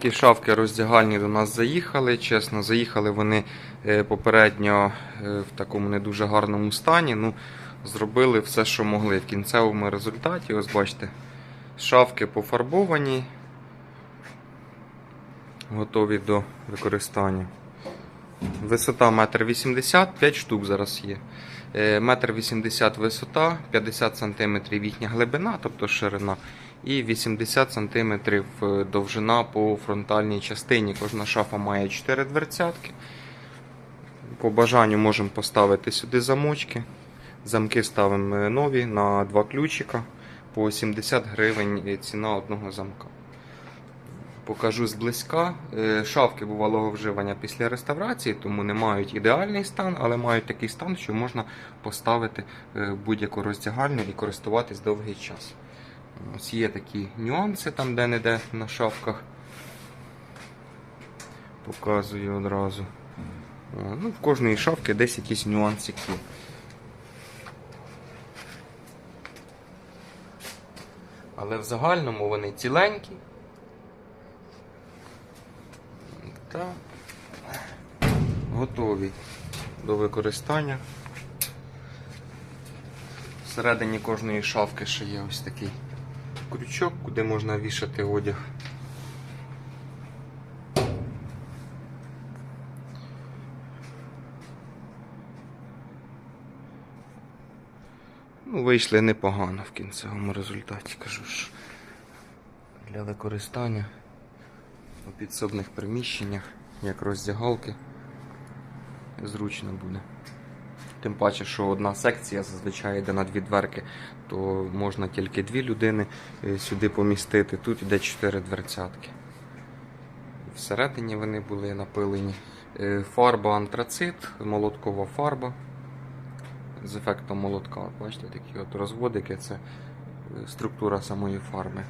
такі шавки роздягальні до нас заїхали. Чесно, заїхали вони е, попередньо е, в такому не дуже гарному стані. Ну, зробили все, що могли. В кінцевому результаті, ось бачите, шавки пофарбовані, готові до використання. Висота 1,80 м, 5 штук зараз є. Е, 1,80 м висота, 50 см їхня глибина, тобто ширина, і 80 см довжина по фронтальній частині. Кожна шафа має 4 дверцятки. По бажанню можемо поставити сюди замочки. Замки ставимо е, нові на два ключика. По 70 гривень е, ціна одного замка. Покажу зблизька. Е, Шавки бувалого вживання після реставрації, тому не мають ідеальний стан, але мають такий стан, що можна поставити е, будь-яку роздягальню і користуватись довгий час. Ось є такі нюанси там де-не-де на шавках. Показую одразу. Ну, в кожної шавки десь якісь нюансики. Але в загальному вони ціленькі. Та готові до використання. Всередині кожної шафки ще є ось такий крючок, куди можна вішати одяг. Ну, вийшли непогано в кінцевому результаті, кажу ж. Для використання у підсобних приміщеннях, як роздягалки, зручно буде. Тим паче, що одна секція зазвичай йде на дві дверки, то можна тільки дві людини е, сюди помістити. Тут йде чотири дверцятки. Всередині вони були напилені. Е, Фарба антрацит, молоткова фарба з ефектом молотка. Бачите, такі от розводики це е, структура самої фарби.